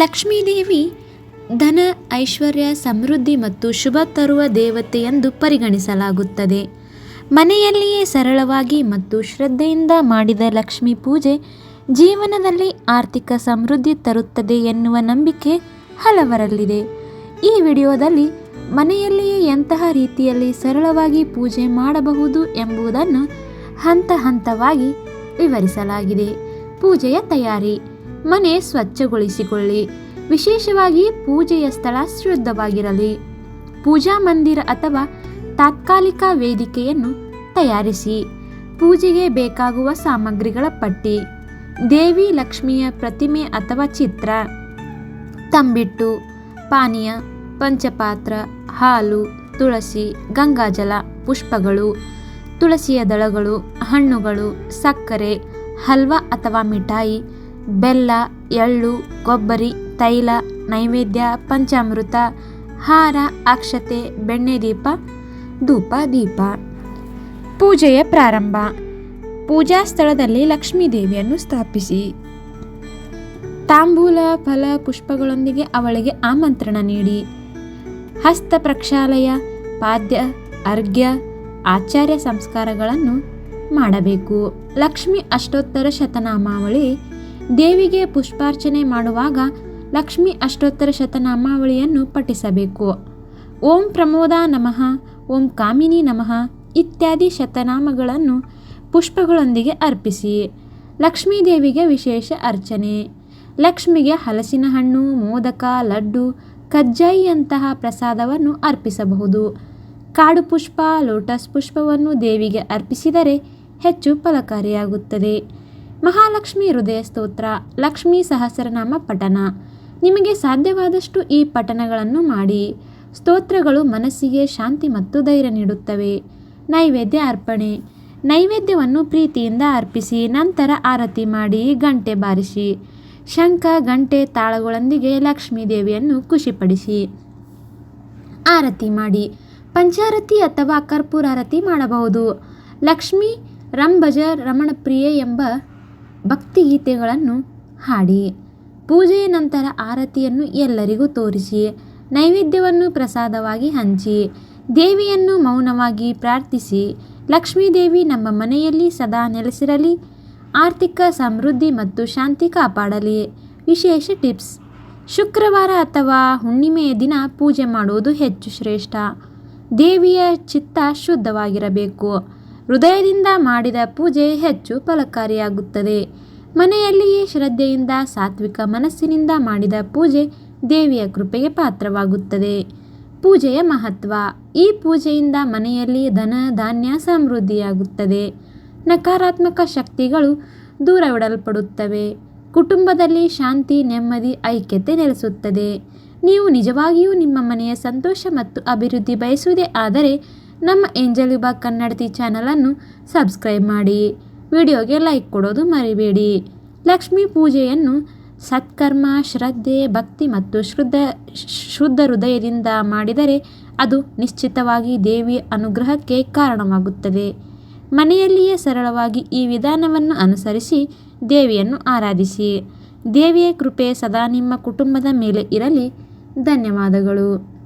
ಲಕ್ಷ್ಮೀದೇವಿ ಧನ, ಐಶ್ವರ್ಯ, ಸಮೃದ್ಧಿ ಮತ್ತು ಶುಭ ತರುವ ದೇವತೆ ಎಂದು ಪರಿಗಣಿಸಲಾಗುತ್ತದೆ. ಮನೆಯಲ್ಲಿಯೇ ಸರಳವಾಗಿ ಮತ್ತು ಶ್ರದ್ಧೆಯಿಂದ ಮಾಡಿದ ಲಕ್ಷ್ಮೀ ಪೂಜೆ ಜೀವನದಲ್ಲಿ ಆರ್ಥಿಕ ಸಮೃದ್ಧಿ ತರುತ್ತದೆ ಎನ್ನುವ ನಂಬಿಕೆ ಹಲವರಲ್ಲಿದೆ. ಈ ವಿಡಿಯೋದಲ್ಲಿ ಮನೆಯಲ್ಲಿಯೇ ಎಂತಹ ರೀತಿಯಲ್ಲಿ ಸರಳವಾಗಿ ಪೂಜೆ ಮಾಡಬಹುದು ಎಂಬುದನ್ನು ಹಂತ ಹಂತವಾಗಿ ವಿವರಿಸಲಾಗಿದೆ. ಪೂಜೆಯ ತಯಾರಿ. ಮನೆ ಸ್ವಚ್ಛಗೊಳಿಸಿಕೊಳ್ಳಿ. ವಿಶೇಷವಾಗಿ ಪೂಜೆಯ ಸ್ಥಳ ಶುದ್ಧವಾಗಿರಲಿ. ಪೂಜಾ ಮಂದಿರ ಅಥವಾ ತಾತ್ಕಾಲಿಕ ವೇದಿಕೆಯನ್ನು ತಯಾರಿಸಿ. ಪೂಜೆಗೆ ಬೇಕಾಗುವ ಸಾಮಗ್ರಿಗಳ ಪಟ್ಟಿ. ದೇವಿ ಲಕ್ಷ್ಮಿಯ ಪ್ರತಿಮೆ ಅಥವಾ ಚಿತ್ರ. ತಂಬಿಟ್ಟು, ಪಾನೀಯ, ಪಂಚಪಾತ್ರ, ಹಾಲು, ತುಳಸಿ, ಗಂಗಾಜಲ, ಪುಷ್ಪಗಳು, ತುಳಸಿಯ ದಳಗಳು, ಹಣ್ಣುಗಳು, ಸಕ್ಕರೆ, ಹಲ್ವಾ ಅಥವಾ ಮಿಠಾಯಿ ಬೆಲ್ಲ, ಎಳ್ಳು, ಕೊಬ್ಬರಿ, ತೈಲ, ನೈವೇದ್ಯ, ಪಂಚಾಮೃತ, ಹಾರ, ಅಕ್ಷತೆ, ಬೆಣ್ಣೆ ದೀಪ, ಧೂಪ, ದೀಪ. ಪೂಜೆಯ ಪ್ರಾರಂಭ. ಪೂಜಾ ಸ್ಥಳದಲ್ಲಿ ಲಕ್ಷ್ಮೀ ದೇವಿಯನ್ನು ಸ್ಥಾಪಿಸಿ. ತಾಂಬೂಲ ಫಲ ಪುಷ್ಪಗಳೊಂದಿಗೆ ಅವಳಿಗೆ ಆಮಂತ್ರಣ ನೀಡಿ. ಹಸ್ತ ಪ್ರಕ್ಷಾಲಯ, ಪಾದ್ಯ, ಅರ್ಘ್ಯ, ಆಚಾರ್ಯ ಸಂಸ್ಕಾರಗಳನ್ನು ಮಾಡಬೇಕು. ಲಕ್ಷ್ಮಿ ಅಷ್ಟೋತ್ತರ ಶತನಾಮಾವಳಿ ದೇವಿಗೆ ಪುಷ್ಪಾರ್ಚನೆ ಮಾಡುವಾಗ ಲಕ್ಷ್ಮಿ ಅಷ್ಟೋತ್ತರ ಶತನಾಮಾವಳಿಯನ್ನು ಪಠಿಸಬೇಕು. ಓಂ ಪ್ರಮೋದ ನಮಃ, ಓಂ ಕಾಮಿನಿ ನಮಃ ಇತ್ಯಾದಿ ಶತನಾಮಗಳನ್ನು ಪುಷ್ಪಗಳೊಂದಿಗೆ ಅರ್ಪಿಸಿ. ಲಕ್ಷ್ಮೀ ದೇವಿಗೆ ವಿಶೇಷ ಅರ್ಚನೆ. ಲಕ್ಷ್ಮಿಗೆ ಹಲಸಿನ ಹಣ್ಣು, ಮೋದಕ, ಲಡ್ಡು, ಕಜ್ಜಾಯಿಯಂತಹ ಪ್ರಸಾದವನ್ನು ಅರ್ಪಿಸಬಹುದು. ಕಾಡು ಪುಷ್ಪ, ಲೋಟಸ್ ಪುಷ್ಪವನ್ನು ದೇವಿಗೆ ಅರ್ಪಿಸಿದರೆ ಹೆಚ್ಚು ಫಲಕಾರಿಯಾಗುತ್ತದೆ. ಮಹಾಲಕ್ಷ್ಮಿ ಹೃದಯ ಸ್ತೋತ್ರ, ಲಕ್ಷ್ಮೀ ಸಹಸ್ರನಾಮ ಪಠನ ನಿಮಗೆ ಸಾಧ್ಯವಾದಷ್ಟು ಈ ಪಠನಗಳನ್ನು ಮಾಡಿ, ಸ್ತೋತ್ರಗಳು ಮನಸ್ಸಿಗೆ ಶಾಂತಿ ಮತ್ತು ಧೈರ್ಯ ನೀಡುತ್ತವೆ. ನೈವೇದ್ಯ ಅರ್ಪಣೆ. ನೈವೇದ್ಯವನ್ನು ಪ್ರೀತಿಯಿಂದ ಅರ್ಪಿಸಿ, ನಂತರ ಆರತಿ ಮಾಡಿ, ಗಂಟೆ ಬಾರಿಸಿ. ಶಂಖ, ಗಂಟೆ ತಾಳಗಳೊಂದಿಗೆ ಲಕ್ಷ್ಮೀ ದೇವಿಯನ್ನು ಖುಷಿಪಡಿಸಿ. ಆರತಿ ಮಾಡಿ. ಪಂಚಾರತಿ ಅಥವಾ ಕರ್ಪೂರ ಆರತಿ ಮಾಡಬಹುದು. ಲಕ್ಷ್ಮಿ, ರಂಭಜ, ರಮಣಪ್ರಿಯೆ ಎಂಬ ಭಕ್ತಿಗೀತೆಗಳನ್ನು ಹಾಡಿ. ಪೂಜೆಯ ನಂತರ ಆರತಿಯನ್ನು ಎಲ್ಲರಿಗೂ ತೋರಿಸಿ, ನೈವೇದ್ಯವನ್ನು ಪ್ರಸಾದವಾಗಿ ಹಂಚಿ, ದೇವಿಯನ್ನು ಮೌನವಾಗಿ ಪ್ರಾರ್ಥಿಸಿ ಲಕ್ಷ್ಮೀದೇವಿ ನಮ್ಮ ಮನೆಯಲ್ಲಿ ಸದಾ ನೆಲೆಸಿರಲಿ, ಆರ್ಥಿಕ ಸಮೃದ್ಧಿ ಮತ್ತು ಶಾಂತಿ ಕಾಪಾಡಲಿ. ವಿಶೇಷ ಟಿಪ್ಸ್, ಶುಕ್ರವಾರ ಅಥವಾ ಹುಣ್ಣಿಮೆಯ ದಿನ ಪೂಜೆ ಮಾಡುವುದು ಹೆಚ್ಚು ಶ್ರೇಷ್ಠ. ದೇವಿಯ ಚಿತ್ತ ಶುದ್ಧವಾಗಿರಬೇಕು. ಹೃದಯದಿಂದ ಮಾಡಿದ ಪೂಜೆ ಹೆಚ್ಚು ಫಲಕಾರಿಯಾಗುತ್ತದೆ. ಮನೆಯಲ್ಲಿಯೇ ಶ್ರದ್ಧೆಯಿಂದ, ಸಾತ್ವಿಕ ಮನಸ್ಸಿನಿಂದ ಮಾಡಿದ ಪೂಜೆ ದೇವಿಯ ಕೃಪೆಗೆ ಪಾತ್ರವಾಗುತ್ತದೆ. ಪೂಜೆಯ ಮಹತ್ವ, ಈ ಪೂಜೆಯಿಂದ ಮನೆಯಲ್ಲಿ ಧನ, ಧಾನ್ಯ ಸಮೃದ್ಧಿಯಾಗುತ್ತದೆ. ನಕಾರಾತ್ಮಕ ಶಕ್ತಿಗಳು ದೂರವಿಡಲ್ಪಡುತ್ತವೆ. ಕುಟುಂಬದಲ್ಲಿ ಶಾಂತಿ, ನೆಮ್ಮದಿ, ಐಕ್ಯತೆ ನೆಲೆಸುತ್ತದೆ. ನೀವು ನಿಜವಾಗಿಯೂ ನಿಮ್ಮ ಮನೆಯ ಸಂತೋಷ ಮತ್ತು ಅಭಿವೃದ್ಧಿ ಬಯಸುವುದೇ ಆದರೆ ನಮ್ಮ ಏಂಜಲ್ ವಿಭಾಗ್ ಕನ್ನಡತಿ ಚಾನಲನ್ನು ಸಬ್ಸ್ಕ್ರೈಬ್ ಮಾಡಿ. ವಿಡಿಯೋಗೆ ಲೈಕ್ ಕೊಡೋದು ಮರಿಬೇಡಿ. ಲಕ್ಷ್ಮೀ ಪೂಜೆಯನ್ನು ಸತ್ಕರ್ಮ, ಶ್ರದ್ಧೆ, ಭಕ್ತಿ ಮತ್ತು ಶುದ್ಧ ಶುದ್ಧ ಹೃದಯದಿಂದ ಮಾಡಿದರೆ ಅದು ನಿಶ್ಚಿತವಾಗಿ ದೇವಿಯ ಅನುಗ್ರಹಕ್ಕೆ ಕಾರಣವಾಗುತ್ತದೆ. ಮನೆಯಲ್ಲಿಯೇ ಸರಳವಾಗಿ ಈ ವಿಧಾನವನ್ನು ಅನುಸರಿಸಿ ದೇವಿಯನ್ನು ಆರಾಧಿಸಿ. ದೇವಿಯ ಕೃಪೆ ಸದಾ ನಿಮ್ಮ ಕುಟುಂಬದ ಮೇಲೆ ಇರಲಿ. ಧನ್ಯವಾದಗಳು.